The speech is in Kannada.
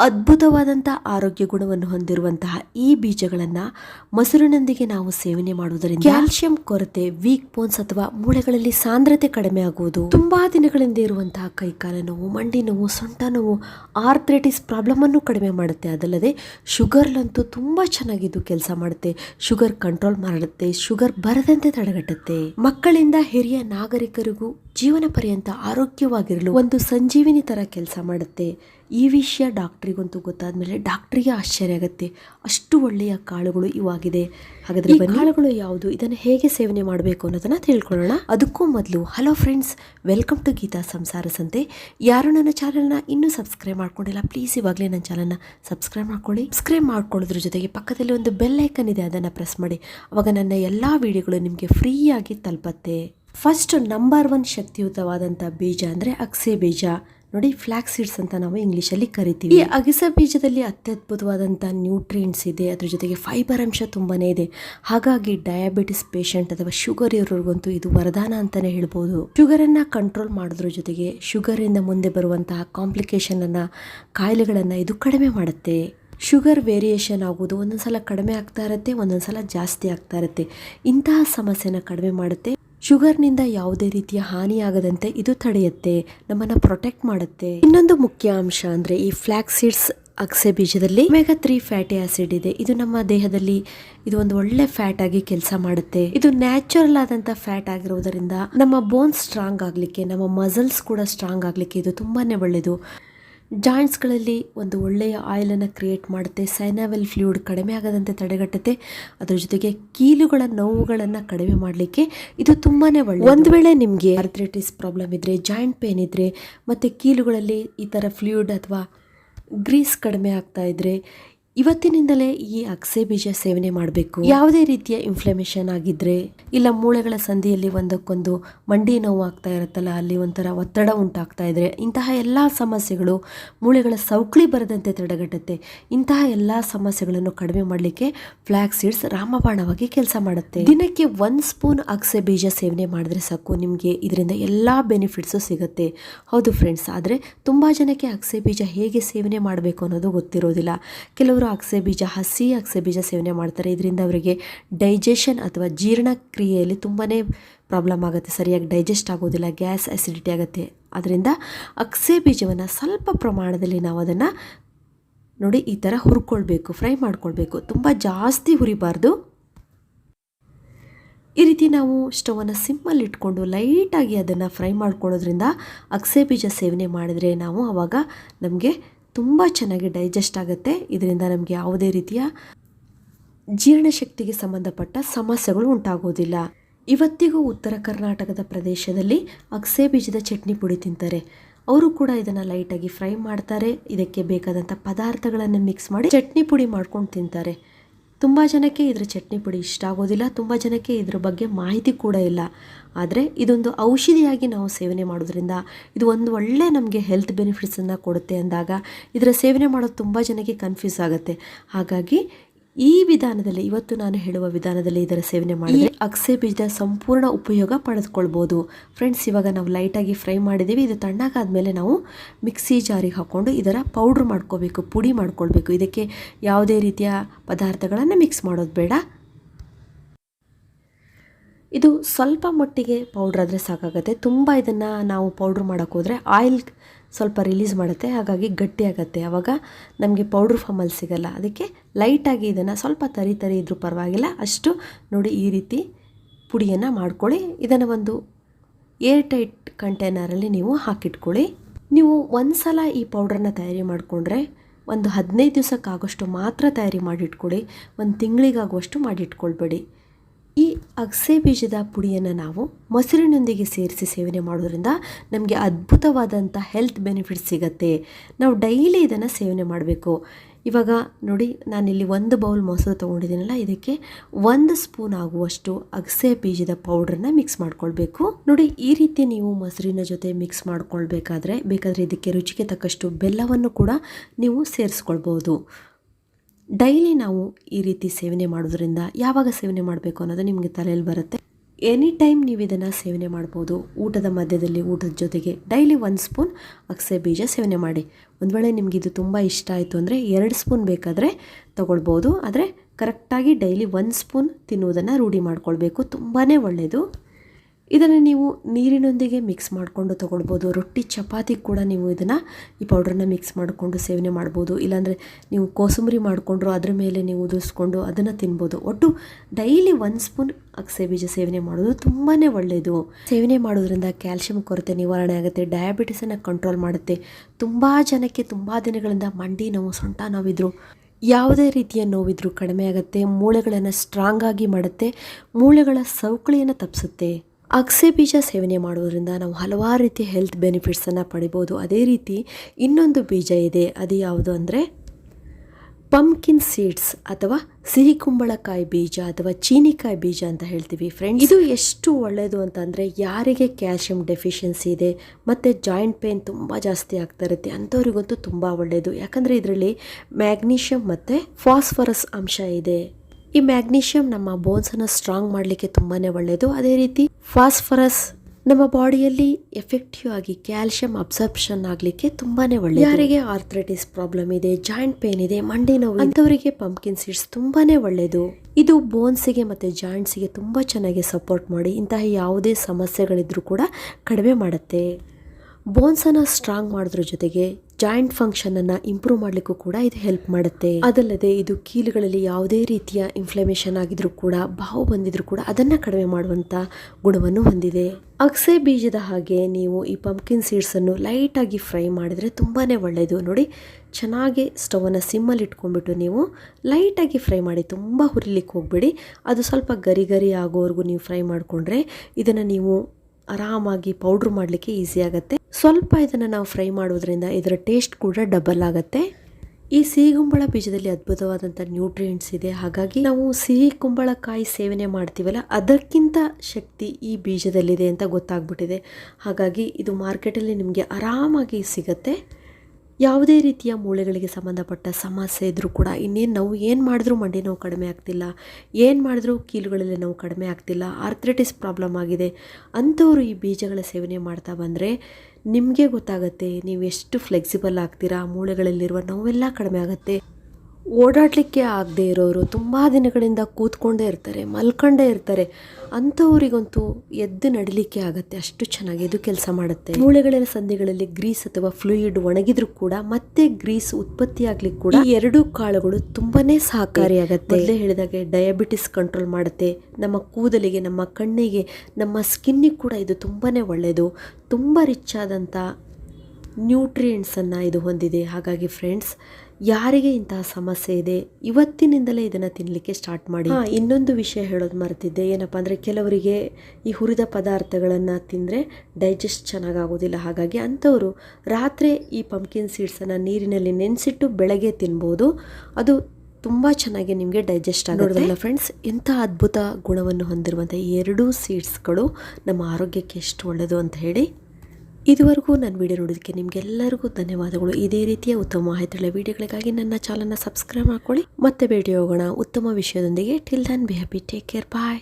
ಅದ್ಭುತವಾದಂಥ ಆರೋಗ್ಯ ಗುಣವನ್ನು ಹೊಂದಿರುವಂತಹ ಈ ಬೀಜಗಳನ್ನು ಮೊಸರಿನೊಂದಿಗೆ ನಾವು ಸೇವನೆ ಮಾಡುವುದರಿಂದ ಕ್ಯಾಲ್ಸಿಯಂ ಕೊರತೆ, ವೀಕ್ ಬೋನ್ಸ್ ಅಥವಾ ಮೂಳೆಗಳಲ್ಲಿ ಸಾಂದ್ರತೆ ಕಡಿಮೆ ಆಗುವುದು, ತುಂಬಾ ದಿನಗಳಿಂದ ಇರುವಂತಹ ಕೈಕಾಲ ನೋವು, ಮಂಡಿ ನೋವು, ಸೊಂಟ ನೋವು, ಆರ್ಥ್ರೈಟಿಸ್ ಪ್ರಾಬ್ಲಮ್ ಅನ್ನು ಕಡಿಮೆ ಮಾಡುತ್ತೆ. ಅದಲ್ಲದೆ ಶುಗರ್ಲಂತೂ ತುಂಬಾ ಚೆನ್ನಾಗಿದ್ದು ಕೆಲಸ ಮಾಡುತ್ತೆ. ಶುಗರ್ ಕಂಟ್ರೋಲ್ ಮಾಡುತ್ತೆ, ಶುಗರ್ ಬರದಂತೆ ತಡೆಗಟ್ಟುತ್ತೆ. ಮಕ್ಕಳಿಂದ ಹಿರಿಯ ನಾಗರಿಕರಿಗೂ ಜೀವನ ಪರ್ಯಂತ ಆರೋಗ್ಯವಾಗಿರಲು ಒಂದು ಸಂಜೀವಿನಿ ತರ ಕೆಲಸ ಮಾಡುತ್ತೆ. ಈ ವಿಷಯ ಡಾಕ್ಟ್ರಿಗಂತೂ ಗೊತ್ತಾದ್ಮೇಲೆ ಡಾಕ್ಟ್ರಿಗೆ ಆಶ್ಚರ್ಯ ಆಗುತ್ತೆ. ಅಷ್ಟು ಒಳ್ಳೆಯ ಕಾಳುಗಳು ಇವಾಗಿದೆ. ಹಾಗಾದ್ರೆ ಕಾಳುಗಳು ಯಾವುದು? ಇದನ್ನು ಹೇಗೆ ಸೇವನೆ ಮಾಡಬೇಕು ಅನ್ನೋದನ್ನ ತಿಳ್ಕೊಳ್ಳೋಣ. ಅದಕ್ಕೂ ಮೊದಲು hello friends welcome to Geetha Samsara Sante. ಯಾರು ನನ್ನ ಚಾನಲ್ನ ಇನ್ನೂ ಸಬ್ಸ್ಕ್ರೈಬ್ ಮಾಡ್ಕೊಂಡಿಲ್ಲ ಪ್ಲೀಸ್ ಇವಾಗಲೇ ನನ್ನ ಚಾನಲ್ನ ಸಬ್ಸ್ಕ್ರೈಬ್ ಮಾಡ್ಕೊಳ್ಳಿ. ಸಬ್ಸ್ಕ್ರೈಬ್ ಮಾಡ್ಕೊಳ್ಳೋದ್ರ ಜೊತೆಗೆ ಪಕ್ಕದಲ್ಲಿ ಒಂದು ಬೆಲ್ ಐಕನ್ ಇದೆ ಅದನ್ನು ಪ್ರೆಸ್ ಮಾಡಿ. ಅವಾಗ ನನ್ನ ಎಲ್ಲ ವಿಡಿಯೋಗಳು ನಿಮಗೆ ಫ್ರೀಯಾಗಿ ತಲುಪತ್ತೆ. ಫಸ್ಟ್ ನಂಬರ್ ಒನ್ ಶಕ್ತಿಯುತವಾದಂಥ ಬೀಜ ಅಂದರೆ ಅಕ್ಸೆ ಬೀಜ. ನೋಡಿ ಫ್ಲಾಕ್ ಸೀಡ್ಸ್ ಅಂತ ನಾವು ಇಂಗ್ಲೀಷಲ್ಲಿ ಕರಿತೀವಿ. ಈ ಅಗಸೆ ಬೀಜದಲ್ಲಿ ಅತ್ಯದ್ಭುತವಾದಂಥ ನ್ಯೂಟ್ರಿಯೆಂಟ್ಸ್ ಇದೆ. ಅದ್ರ ಜೊತೆಗೆ ಫೈಬರ್ ಅಂಶ ತುಂಬಾ ಇದೆ. ಹಾಗಾಗಿ ಡಯಾಬಿಟಿಸ್ ಪೇಷಂಟ್ ಅಥವಾ ಶುಗರ್ ಇರೋರಿಗಂತೂ ಇದು ವರದಾನ ಅಂತಾನೆ ಹೇಳ್ಬೋದು. ಶುಗರನ್ನು ಕಂಟ್ರೋಲ್ ಮಾಡೋದ್ರ ಜೊತೆಗೆ ಶುಗರ್ ಇಂದ ಮುಂದೆ ಬರುವಂತಹ ಕಾಂಪ್ಲಿಕೇಶನನ್ನು ಕಾಯಿಲೆಗಳನ್ನು ಇದು ಕಡಿಮೆ ಮಾಡುತ್ತೆ. ಶುಗರ್ ವೇರಿಯೇಷನ್ ಆಗೋದು ಒಂದೊಂದ್ಸಲ ಕಡಿಮೆ ಆಗ್ತಾ ಇರುತ್ತೆ ಒಂದೊಂದು ಸಲ ಜಾಸ್ತಿ ಆಗ್ತಾ ಇರುತ್ತೆ. ಇಂತಹ ಸಮಸ್ಯೆನ ಕಡಿಮೆ ಮಾಡುತ್ತೆ. ಶುಗರ್ನಿಂದ ಯಾವುದೇ ರೀತಿಯ ಹಾನಿಯಾಗದಂತೆ ಇದು ತಡೆಯುತ್ತೆ, ನಮ್ಮನ್ನು ಪ್ರೊಟೆಕ್ಟ್ ಮಾಡುತ್ತೆ. ಇನ್ನೊಂದು ಮುಖ್ಯ ಅಂಶ ಅಂದರೆ ಈ ಫ್ಲ್ಯಾಕ್ಸ್ ಸೀಡ್ಸ್ ಅಗಸೆ ಬೀಜದಲ್ಲಿ ಮೆಗಾ ತ್ರೀ ಫ್ಯಾಟಿ ಆಸಿಡ್ ಇದೆ. ಇದು ನಮ್ಮ ದೇಹದಲ್ಲಿ ಇದು ಒಂದು ಒಳ್ಳೆ ಫ್ಯಾಟ್ ಆಗಿ ಕೆಲಸ ಮಾಡುತ್ತೆ. ಇದು ನ್ಯಾಚುರಲ್ ಆದಂತ ಫ್ಯಾಟ್ ಆಗಿರುವುದರಿಂದ ನಮ್ಮ ಬೋನ್ಸ್ ಸ್ಟ್ರಾಂಗ್ ಆಗ್ಲಿಕ್ಕೆ, ನಮ್ಮ ಮಸಲ್ಸ್ ಕೂಡ ಸ್ಟ್ರಾಂಗ್ ಆಗ್ಲಿಕ್ಕೆ ಇದು ತುಂಬಾನೇ ಒಳ್ಳೆಯದು ಜಾಯಿಂಟ್ಸ್ಗಳಲ್ಲಿ ಒಂದು ಒಳ್ಳೆಯ ಆಯಿಲನ್ನು ಕ್ರಿಯೇಟ್ ಮಾಡುತ್ತೆ. ಸೈನಾವೆಲ್ ಫ್ಲೂಯಿಡ್ ಕಡಿಮೆ ಆಗದಂತೆ ತಡೆಗಟ್ಟುತ್ತೆ. ಅದರ ಜೊತೆಗೆ ಕೀಲುಗಳ ನೋವುಗಳನ್ನು ಕಡಿಮೆ ಮಾಡಲಿಕ್ಕೆ ಇದು ತುಂಬಾ ಒಳ್ಳೆ ಒಂದು ವೇಳೆ ನಿಮಗೆ ಆರ್ಥ್ರೈಟಿಸ್ ಪ್ರಾಬ್ಲಮ್ ಇದ್ದರೆ ಜಾಯಿಂಟ್ ಪೇನ್ ಇದ್ದರೆ ಮತ್ತು ಕೀಲುಗಳಲ್ಲಿ ಈ ಥರ ಫ್ಲೂಯಿಡ್ ಅಥವಾ ಗ್ರೀಸ್ ಕಡಿಮೆ ಆಗ್ತಾ ಇದ್ದರೆ ಇವತ್ತಿನಿಂದಲೇ ಈ ಅಕ್ಸೆ ಬೀಜ ಸೇವನೆ ಮಾಡಬೇಕು. ಯಾವುದೇ ರೀತಿಯ ಇನ್ಫ್ಲಮೇಷನ್ ಆಗಿದ್ರೆ, ಇಲ್ಲ ಮೂಳೆಗಳ ಸಂಧಿಯಲ್ಲಿ ಒಂದಕ್ಕೊಂದು ಮಂಡಿ ನೋವು ಆಗ್ತಾ ಇರುತ್ತಲ್ಲ, ಅಲ್ಲಿ ಒಂಥರ ಒತ್ತಡ ಉಂಟಾಗ್ತಾ ಇದ್ರೆ, ಇಂತಹ ಎಲ್ಲ ಸಮಸ್ಯೆಗಳು ಮೂಳೆಗಳ ಸೌಕಳಿ ಬರದಂತೆ ತಡೆಗಟ್ಟುತ್ತೆ. ಇಂತಹ ಎಲ್ಲ ಸಮಸ್ಯೆಗಳನ್ನು ಕಡಿಮೆ ಮಾಡಲಿಕ್ಕೆ ಫ್ಲಾಕ್ ಸೀಡ್ಸ್ ರಾಮಬಾಣವಾಗಿ ಕೆಲಸ ಮಾಡುತ್ತೆ. ದಿನಕ್ಕೆ ಒಂದು ಸ್ಪೂನ್ ಅಕ್ಸೆ ಬೀಜ ಸೇವನೆ ಮಾಡಿದ್ರೆ ಸಾಕು, ನಿಮಗೆ ಇದರಿಂದ ಎಲ್ಲ ಬೆನಿಫಿಟ್ಸು ಸಿಗುತ್ತೆ. ಹೌದು ಫ್ರೆಂಡ್ಸ್ ಆದರೆ ತುಂಬ ಜನಕ್ಕೆ ಅಕ್ಸೆ ಬೀಜ ಹೇಗೆ ಸೇವನೆ ಮಾಡಬೇಕು ಅನ್ನೋದು ಗೊತ್ತಿರೋದಿಲ್ಲ. ಕೆಲವರು ಅಕ್ಸೆ ಬೀಜ, ಹಸಿ ಅಗಸೆ ಬೀಜ ಸೇವನೆ ಮಾಡ್ತಾರೆ. ಇದರಿಂದ ಅವರಿಗೆ ಡೈಜೆಷನ್ ಅಥವಾ ಜೀರ್ಣಕ್ರಿಯೆಯಲ್ಲಿ ತುಂಬಾ ಪ್ರಾಬ್ಲಮ್ ಆಗುತ್ತೆ. ಸರಿಯಾಗಿ ಡೈಜೆಸ್ಟ್ ಆಗೋದಿಲ್ಲ ಗ್ಯಾಸ್ ಅಸಿಡಿಟಿ ಆಗುತ್ತೆ. ಅದರಿಂದ ಅಗಸೆ ಬೀಜವನ್ನು ಸ್ವಲ್ಪ ಪ್ರಮಾಣದಲ್ಲಿ ನಾವು ಅದನ್ನು ನೋಡಿ ಈ ಥರ ಹುರ್ಕೊಳ್ಬೇಕು, ಫ್ರೈ ಮಾಡ್ಕೊಳ್ಬೇಕು. ತುಂಬ ಜಾಸ್ತಿ ಹುರಿಬಾರ್ದು. ಈ ರೀತಿ ನಾವು ಸ್ಟವನ್ನು ಸಿಮ್ಮಲ್ಲಿ ಇಟ್ಕೊಂಡು ಲೈಟಾಗಿ ಅದನ್ನು ಫ್ರೈ ಮಾಡ್ಕೊಳ್ಳೋದ್ರಿಂದ ಅಗಸೆ ಬೀಜ ಸೇವನೆ ಮಾಡಿದರೆ ನಾವು ಆವಾಗ ನಮಗೆ ತುಂಬ ಚೆನ್ನಾಗಿ ಡೈಜೆಸ್ಟ್ ಆಗುತ್ತೆ. ಇದರಿಂದ ನಮಗೆ ಯಾವುದೇ ರೀತಿಯ ಜೀರ್ಣಶಕ್ತಿಗೆ ಸಂಬಂಧಪಟ್ಟ ಸಮಸ್ಯೆಗಳು ಉಂಟಾಗೋದಿಲ್ಲ ಇವತ್ತಿಗೂ ಉತ್ತರ ಕರ್ನಾಟಕದ ಪ್ರದೇಶದಲ್ಲಿ ಅಗಸೆ ಬೀಜದ ಚಟ್ನಿ ಪುಡಿ ತಿಂತಾರೆ. ಅವರು ಕೂಡ ಇದನ್ನು ಲೈಟಾಗಿ ಫ್ರೈ ಮಾಡ್ತಾರೆ. ಇದಕ್ಕೆ ಬೇಕಾದಂಥ ಪದಾರ್ಥಗಳನ್ನು ಮಿಕ್ಸ್ ಮಾಡಿ ಚಟ್ನಿ ಪುಡಿ ಮಾಡ್ಕೊಂಡು ತಿಂತಾರೆ. ತುಂಬ ಜನಕ್ಕೆ ಇದರ ಚಟ್ನಿ ಪುಡಿ ಇಷ್ಟ ಆಗೋದಿಲ್ಲ, ತುಂಬ ಜನಕ್ಕೆ ಇದ್ರ ಬಗ್ಗೆ ಮಾಹಿತಿ ಕೂಡ ಇಲ್ಲ. ಆದರೆ ಇದೊಂದು ಔಷಧಿಯಾಗಿ ನಾವು ಸೇವನೆ ಮಾಡೋದ್ರಿಂದ ಇದು ಒಂದು ಒಳ್ಳೆ ನಮಗೆ ಹೆಲ್ತ್ ಬೆನಿಫಿಟ್ಸನ್ನು ಕೊಡುತ್ತೆ ಅಂದಾಗ ಇದರ ಸೇವನೆ ಮಾಡೋದು ತುಂಬ ಜನಕ್ಕೆ ಕನ್ಫ್ಯೂಸ್ ಆಗುತ್ತೆ. ಹಾಗಾಗಿ ಈ ವಿಧಾನದಲ್ಲಿ ಇವತ್ತು ನಾನು ಹೇಳುವ ವಿಧಾನದಲ್ಲಿ ಇದರ ಸೇವನೆ ಮಾಡಿದರೆ ಅಗಸೆ ಬೀಜದ ಸಂಪೂರ್ಣ ಉಪಯೋಗ ಪಡೆದುಕೊಳ್ಬೋದು. ಫ್ರೆಂಡ್ಸ್ ಇವಾಗ ನಾವು ಲೈಟಾಗಿ ಫ್ರೈ ಮಾಡಿದ್ದೀವಿ. ಇದು ತಣ್ಣಗಾದ ಮೇಲೆ ನಾವು ಮಿಕ್ಸಿ ಜಾರಿಗೆ ಹಾಕ್ಕೊಂಡು ಇದರ ಪೌಡ್ರ್ ಮಾಡ್ಕೋಬೇಕು ಪುಡಿ ಮಾಡ್ಕೊಳ್ಬೇಕು. ಇದಕ್ಕೆ ಯಾವುದೇ ರೀತಿಯ ಪದಾರ್ಥಗಳನ್ನು ಮಿಕ್ಸ್ ಮಾಡೋದು ಬೇಡ. ಇದು ಸ್ವಲ್ಪ ಮಟ್ಟಿಗೆ ಪೌಡ್ರ್ ಆದರೆ ಸಾಕಾಗುತ್ತೆ. ತುಂಬ ಇದನ್ನು ನಾವು ಪೌಡ್ರ್ ಮಾಡೋಕ್ಕೋದ್ರೆ ಆಯಿಲ್ ಸ್ವಲ್ಪ ರಿಲೀಸ್ ಮಾಡುತ್ತೆ. ಹಾಗಾಗಿ ಗಟ್ಟಿ ಆಗುತ್ತೆ. ಆವಾಗ ನಮಗೆ ಪೌಡ್ರ್ ಫಾರ್ಮಲ್ಲಿ ಸಿಗಲ್ಲ. ಅದಕ್ಕೆ ಲೈಟಾಗಿ ಇದನ್ನು ಸ್ವಲ್ಪ ತರಿ ತರಿ ಇದ್ದರೂ ಪರವಾಗಿಲ್ಲ. ಅಷ್ಟು ನೋಡಿ ಈ ರೀತಿ ಪುಡಿಯನ್ನು ಮಾಡ್ಕೊಳ್ಳಿ. ಇದನ್ನು ಒಂದು ಏರ್ ಟೈಟ್ ಕಂಟೈನರಲ್ಲಿ ನೀವು ಹಾಕಿಟ್ಕೊಳ್ಳಿ. ನೀವು ಒಂದು ಸಲ ಈ ಪೌಡ್ರನ್ನ ತಯಾರಿ ಮಾಡಿಕೊಂಡ್ರೆ ಒಂದು ಹದಿನೈದು ದಿವಸಕ್ಕಾಗೋಷ್ಟು ಮಾತ್ರ ತಯಾರಿ ಮಾಡಿಟ್ಕೊಳ್ಳಿ. ಒಂದು ತಿಂಗಳಿಗಾಗುವಷ್ಟು ಮಾಡಿಟ್ಕೊಳ್ಬೇಡಿ. ಈ ಅಗಸೆ ಬೀಜದ ಪುಡಿಯನ್ನು ನಾವು ಮೊಸರಿನೊಂದಿಗೆ ಸೇರಿಸಿ ಸೇವನೆ ಮಾಡೋದ್ರಿಂದ ನಮಗೆ ಅದ್ಭುತವಾದಂಥ ಹೆಲ್ತ್ ಬೆನಿಫಿಟ್ಸ್ ಸಿಗತ್ತೆ. ನಾವು ಡೈಲಿ ಇದನ್ನು ಸೇವನೆ ಮಾಡಬೇಕು. ಇವಾಗ ನೋಡಿ, ನಾನಿಲ್ಲಿ ಒಂದು ಬೌಲ್ ಮೊಸರು ತೊಗೊಂಡಿದ್ದೀನಲ್ಲ, ಇದಕ್ಕೆ ಒಂದು ಸ್ಪೂನ್ ಆಗುವಷ್ಟು ಅಗಸೆ ಬೀಜದ ಪೌಡ್ರನ್ನ ಮಿಕ್ಸ್ ಮಾಡ್ಕೊಳ್ಬೇಕು. ನೋಡಿ, ಈ ರೀತಿ ನೀವು ಮೊಸರಿನ ಜೊತೆ ಮಿಕ್ಸ್ ಮಾಡ್ಕೊಳ್ಬೇಕಾದ್ರೆ, ಬೇಕಾದರೆ ಇದಕ್ಕೆ ರುಚಿಗೆ ತಕ್ಕಷ್ಟು ಬೆಲ್ಲವನ್ನು ಕೂಡ ನೀವು ಸೇರಿಸ್ಕೊಳ್ಬೋದು. ಡೈಲಿ ನಾವು ಈ ರೀತಿ ಸೇವನೆ ಮಾಡೋದ್ರಿಂದ ಯಾವಾಗ ಸೇವನೆ ಮಾಡಬೇಕು ಅನ್ನೋದು ನಿಮಗೆ ತಲೆಯಲ್ಲಿ ಬರುತ್ತೆ. ಎನಿ ಟೈಮ್ ನೀವು ಇದನ್ನು ಸೇವನೆ ಮಾಡ್ಬೋದು, ಊಟದ ಮಧ್ಯದಲ್ಲಿ ಊಟದ ಜೊತೆಗೆ ಡೈಲಿ ಒಂದು ಸ್ಪೂನ್ ಅಗಸೆ ಬೀಜ ಸೇವನೆ ಮಾಡಿ. ಒಂದು ವೇಳೆ ನಿಮ್ಗೆ ಇದು ತುಂಬ ಇಷ್ಟ ಆಯಿತು ಅಂದರೆ ಎರಡು ಸ್ಪೂನ್ ಬೇಕಾದರೆ ತೊಗೊಳ್ಬೋದು. ಆದರೆ ಕರೆಕ್ಟಾಗಿ ಡೈಲಿ ಒಂದು ಸ್ಪೂನ್ ತಿನ್ನುವುದನ್ನು ರೂಢಿ ಮಾಡ್ಕೊಳ್ಬೇಕು. ತುಂಬಾ ಒಳ್ಳೆಯದು ಇದನ್ನು ನೀವು ನೀರಿನೊಂದಿಗೆ ಮಿಕ್ಸ್ ಮಾಡಿಕೊಂಡು ತೊಗೊಳ್ಬೋದು. ರೊಟ್ಟಿ, ಚಪಾತಿ ಕೂಡ ನೀವು ಇದನ್ನು ಈ ಪೌಡ್ರನ್ನ ಮಿಕ್ಸ್ ಮಾಡಿಕೊಂಡು ಸೇವನೆ ಮಾಡ್ಬೋದು. ಇಲ್ಲಾಂದರೆ ನೀವು ಕೋಸಂಬರಿ ಮಾಡಿಕೊಂಡ್ರು ಅದರ ಮೇಲೆ ನೀವು ಉದುರಿಸ್ಕೊಂಡು ಅದನ್ನು ತಿನ್ಬೋದು. ಒಟ್ಟು ಡೈಲಿ ಒನ್ ಸ್ಪೂನ್ ಅಗಸೆ ಬೀಜ ಸೇವನೆ ಮಾಡೋದು ತುಂಬಾ ಒಳ್ಳೆಯದು ಸೇವನೆ ಮಾಡೋದ್ರಿಂದ ಕ್ಯಾಲ್ಶಿಯಂ ಕೊರತೆ ನಿವಾರಣೆ ಆಗುತ್ತೆ ಡಯಾಬಿಟಿಸನ್ನು ಕಂಟ್ರೋಲ್ ಮಾಡುತ್ತೆ. ತುಂಬ ಜನಕ್ಕೆ ತುಂಬ ದಿನಗಳಿಂದ ಮಂಡಿ ನೋವು, ಸೊಂಟ ನೋವಿದ್ರು, ಯಾವುದೇ ರೀತಿಯ ನೋವಿದ್ರೂ ಕಡಿಮೆ ಆಗುತ್ತೆ. ಮೂಳೆಗಳನ್ನು ಸ್ಟ್ರಾಂಗ್ ಆಗಿ ಮಾಡುತ್ತೆ. ಮೂಳೆಗಳ ಸವಕಳಿಯನ್ನು ತಪ್ಪಿಸುತ್ತೆ. ಅಗಸೆ ಬೀಜ ಸೇವನೆ ಮಾಡೋದ್ರಿಂದ ನಾವು ಹಲವಾರು ರೀತಿಯ ಹೆಲ್ತ್ ಬೆನಿಫಿಟ್ಸನ್ನು ಪಡಿಬೋದು. ಅದೇ ರೀತಿ ಇನ್ನೊಂದು ಬೀಜ ಇದೆ. ಅದು ಯಾವುದು ಅಂದರೆ ಪಂಪ್ಕಿನ್ ಸೀಡ್ಸ್ ಅಥವಾ ಸಿಹಿ ಕುಂಬಳಕಾಯಿ ಬೀಜ ಅಥವಾ ಚೀನಿಕಾಯಿ ಬೀಜ ಅಂತ ಹೇಳ್ತೀವಿ ಫ್ರೆಂಡ್ಸ್ ಇದು ಎಷ್ಟು ಒಳ್ಳೆಯದು ಅಂತಂದರೆ ಯಾರಿಗೆ ಕ್ಯಾಲ್ಶಿಯಂ ಡೆಫಿಷಿಯನ್ಸಿ ಇದೆ, ಮತ್ತು ಜಾಯಿಂಟ್ ಪೇನ್ ತುಂಬ ಜಾಸ್ತಿ ಆಗ್ತಾ ಇರುತ್ತೆ, ಅಂಥವ್ರಿಗಂತೂ ತುಂಬ ಒಳ್ಳೆಯದು ಯಾಕಂದರೆ ಇದರಲ್ಲಿ ಮ್ಯಾಗ್ನೀಷಿಯಂ ಮತ್ತು ಫಾಸ್ಫರಸ್ ಅಂಶ ಇದೆ. ಈ ಮ್ಯಾಗ್ನೀಷಿಯಂ ನಮ್ಮ ಬೋನ್ಸನ್ನು ಸ್ಟ್ರಾಂಗ್ ಮಾಡಲಿಕ್ಕೆ ತುಂಬಾ ಒಳ್ಳೆಯದು ಅದೇ ರೀತಿ ಫಾಸ್ಫರಸ್ ನಮ್ಮ ಬಾಡಿಯಲ್ಲಿ ಎಫೆಕ್ಟಿವ್ ಆಗಿ ಕ್ಯಾಲ್ಶಿಯಂ ಅಬ್ಸರ್ಪ್ಷನ್ ಆಗಲಿಕ್ಕೆ ತುಂಬಾನೇ ಒಳ್ಳೆಯದು ಯಾರಿಗೆ ಆರ್ಥ್ರೈಟಿಸ್ ಪ್ರಾಬ್ಲಮ್ ಇದೆ, ಜಾಯಿಂಟ್ ಪೇನ್ ಇದೆ, ಮಂಡಿ ನೋವು ಅಂಥವರಿಗೆ ಪಂಪ್ಕಿನ್ ಸೀಡ್ಸ್ ತುಂಬಾನೇ ಒಳ್ಳೆಯದು ಇದು ಬೋನ್ಸಿಗೆ ಮತ್ತು ಜಾಯಿಂಟ್ಸಿಗೆ ತುಂಬ ಚೆನ್ನಾಗಿ ಸಪೋರ್ಟ್ ಮಾಡಿ ಇಂತಹ ಯಾವುದೇ ಸಮಸ್ಯೆಗಳಿದ್ರೂ ಕೂಡ ಕಡಿಮೆ ಮಾಡುತ್ತೆ. ಬೋನ್ಸನ್ನು ಸ್ಟ್ರಾಂಗ್ ಮಾಡಿದ್ರ ಜೊತೆಗೆ ಜಾಯಿಂಟ್ ಫಂಕ್ಷನ್ ಅನ್ನ ಇಂಪ್ರೂವ್ ಮಾಡಲಿಕ್ಕೂ ಕೂಡ ಇದು ಹೆಲ್ಪ್ ಮಾಡುತ್ತೆ. ಅದಲ್ಲದೆ ಇದು ಕೀಲುಗಳಲ್ಲಿ ಯಾವುದೇ ರೀತಿಯ ಇನ್ಫ್ಲಮೇಷನ್ ಆಗಿದ್ರೂ ಕೂಡ, ಬಾವು ಬಂದಿದ್ರು ಕೂಡ ಅದನ್ನ ಕಡಿಮೆ ಮಾಡುವಂತ ಗುಣವನ್ನು ಹೊಂದಿದೆ. ಅಗಸೆ ಬೀಜದ ಹಾಗೆ ನೀವು ಈ ಪಂಪ್ಕಿನ್ ಸೀಡ್ಸನ್ನು ಲೈಟಾಗಿ ಫ್ರೈ ಮಾಡಿದರೆ ತುಂಬಾ ಒಳ್ಳೆಯದು ನೋಡಿ, ಚೆನ್ನಾಗಿ ಸ್ಟವನ್ನು ಸಿಮ್ಮಲ್ಲಿ ಇಟ್ಕೊಂಡ್ಬಿಟ್ಟು ನೀವು ಲೈಟಾಗಿ ಫ್ರೈ ಮಾಡಿ ತುಂಬ ಹುರಿಲಿಕ್ಕೆ ಹೋಗ್ಬೇಡಿ. ಅದು ಸ್ವಲ್ಪ ಗರಿ ಗರಿ ಆಗೋವರೆಗೂ ನೀವು ಫ್ರೈ ಮಾಡಿಕೊಂಡ್ರೆ ಇದನ್ನು ನೀವು ಆರಾಮಾಗಿ ಪೌಡ್ರ್ ಮಾಡಲಿಕ್ಕೆ ಈಸಿ ಆಗುತ್ತೆ. ಸ್ವಲ್ಪ ಇದನ್ನು ನಾವು ಫ್ರೈ ಮಾಡೋದ್ರಿಂದ ಇದರ ಟೇಸ್ಟ್ ಕೂಡ ಡಬಲ್ ಆಗುತ್ತೆ. ಈ ಸಿಹಿ ಕುಂಬಳ ಬೀಜದಲ್ಲಿ ಅದ್ಭುತವಾದಂಥ ನ್ಯೂಟ್ರಿಯೆಂಟ್ಸ್ ಇದೆ. ಹಾಗಾಗಿ ನಾವು ಸಿಹಿ ಕುಂಬಳಕಾಯಿ ಸೇವನೆ ಮಾಡ್ತೀವಲ್ಲ, ಅದಕ್ಕಿಂತ ಶಕ್ತಿ ಈ ಬೀಜದಲ್ಲಿದೆ ಅಂತ ಗೊತ್ತಾಗ್ಬಿಟ್ಟಿದೆ. ಹಾಗಾಗಿ ಇದು ಮಾರ್ಕೆಟಲ್ಲಿ ನಿಮಗೆ ಆರಾಮಾಗಿ ಸಿಗುತ್ತೆ. ಯಾವುದೇ ರೀತಿಯ ಮೂಳೆಗಳಿಗೆ ಸಂಬಂಧಪಟ್ಟ ಸಮಸ್ಯೆ ಇದ್ದರೂ ಕೂಡ ಇನ್ನೇನು ನಾವು, ಏನು ಮಾಡಿದ್ರೂ ಮಂಡಿ ನೋವು ಕಡಿಮೆ ಆಗ್ತಿಲ್ಲ, ಏನು ಮಾಡಿದ್ರೂ ಕೀಲುಗಳಲ್ಲಿ ನೋವು ಕಡಿಮೆ ಆಗ್ತಿಲ್ಲ ಆರ್ಥ್ರೈಟಿಸ್ ಪ್ರಾಬ್ಲಮ್ ಆಗಿದೆ ಅಂಥವರು ಈ ಬೀಜಗಳ ಸೇವನೆ ಮಾಡ್ತಾ ಬಂದರೆ ನಿಮಗೆ ಗೊತ್ತಾಗುತ್ತೆ, ನೀವು ಎಷ್ಟು ಫ್ಲೆಕ್ಸಿಬಲ್ ಆಗ್ತೀರಾ, ಮೂಳೆಗಳಲ್ಲಿರುವ ನೋವೆಲ್ಲ ಕಡಿಮೆ ಆಗುತ್ತೆ. ಓಡಾಡಲಿಕ್ಕೆ ಆಗದೆ ಇರೋರು ತುಂಬ ದಿನಗಳಿಂದ ಕೂತ್ಕೊಂಡೇ ಇರ್ತಾರೆ, ಮಲ್ಕೊಂಡೇ ಇರ್ತಾರೆ. ಅಂಥವರಿಗಂತೂ ಎದ್ದು ನಡಿಲಿಕ್ಕೆ ಆಗುತ್ತೆ, ಅಷ್ಟು ಚೆನ್ನಾಗಿ ಇದು ಕೆಲಸ ಮಾಡುತ್ತೆ. ಮೂಳೆಗಳ ಸಂಧಿಗಳಲ್ಲಿ ಗ್ರೀಸ್ ಅಥವಾ ಫ್ಲೂಯಿಡ್ ಒಣಗಿದ್ರೂ ಕೂಡ ಮತ್ತೆ ಗ್ರೀಸ್ ಉತ್ಪತ್ತಿ ಆಗ್ಲಿಕ್ಕೆ ಕೂಡ ಈ ಎರಡು ಕಾಳುಗಳು ತುಂಬಾನೇ ಸಹಕಾರಿಯಾಗತ್ತೆ. ಮೊದಲೇ ಹೇಳಿದಾಗೆ ಡಯಾಬಿಟಿಸ್ ಕಂಟ್ರೋಲ್ ಮಾಡುತ್ತೆ. ನಮ್ಮ ಕೂದಲಿಗೆ, ನಮ್ಮ ಕಣ್ಣಿಗೆ, ನಮ್ಮ ಸ್ಕಿನ್ನಿಗೆ ಕೂಡ ಇದು ತುಂಬಾನೇ ಒಳ್ಳೆಯದು. ತುಂಬ ರಿಚ್ ಆದಂಥ ನ್ಯೂಟ್ರಿಯೆಂಟ್ಸನ್ನು ಇದು ಹೊಂದಿದೆ. ಹಾಗಾಗಿ ಫ್ರೆಂಡ್ಸ್ ಯಾರಿಗೆ ಇಂತಹ ಸಮಸ್ಯೆ ಇದೆ? ಇವತ್ತಿನಿಂದಲೇ ಇದನ್ನು ತಿನ್ನಲಿಕ್ಕೆ ಸ್ಟಾರ್ಟ್ ಮಾಡಿ. ಇನ್ನೊಂದು ವಿಷಯ ಹೇಳೋದು ಮರೆತಿದ್ದೆ. ಏನಪ್ಪ ಅಂದರೆ ಕೆಲವರಿಗೆ ಈ ಹುರಿದ ಪದಾರ್ಥಗಳನ್ನು ತಿಂದರೆ ಡೈಜೆಸ್ಟ್ ಚೆನ್ನಾಗಾಗೋದಿಲ್ಲ ಹಾಗಾಗಿ ಅಂಥವರು ರಾತ್ರಿ ಈ ಪಂಪ್ಕಿನ್ ಸೀಡ್ಸನ್ನು ನೀರಿನಲ್ಲಿ ನೆನೆಸಿಟ್ಟು ಬೆಳಗ್ಗೆ ತಿನ್ಬೋದು. ಅದು ತುಂಬ ಚೆನ್ನಾಗಿ ನಿಮಗೆ ಡೈಜೆಸ್ಟ್ ಆಗೋದಿಲ್ಲ ಫ್ರೆಂಡ್ಸ್ ಇಂಥ ಅದ್ಭುತ ಗುಣವನ್ನು ಹೊಂದಿರುವಂಥ ಎರಡೂ ಸೀಡ್ಸ್ಗಳು ನಮ್ಮ ಆರೋಗ್ಯಕ್ಕೆ ಎಷ್ಟು ಒಳ್ಳೆಯದು ಅಂತ ಹೇಳಿ ಇದುವರೆಗೂ ನನ್ನ ವಿಡಿಯೋ ನೋಡೋದಕ್ಕೆ ನಿಮಗೆಲ್ಲರಿಗೂ ಧನ್ಯವಾದಗಳು. ಇದೇ ರೀತಿಯ ಉತ್ತಮ ಮಾಹಿತಿಗಳ ವಿಡಿಯೋಗಳಿಗಾಗಿ ನನ್ನ ಚಾನಲ್ನ ಸಬ್ಸ್ಕ್ರೈಬ್ ಮಾಡ್ಕೊಳ್ಳಿ. ಮತ್ತೆ ಭೇಟಿ ಹೋಗೋಣ ಉತ್ತಮ ವಿಷಯದೊಂದಿಗೆ. Till then be happy take care bye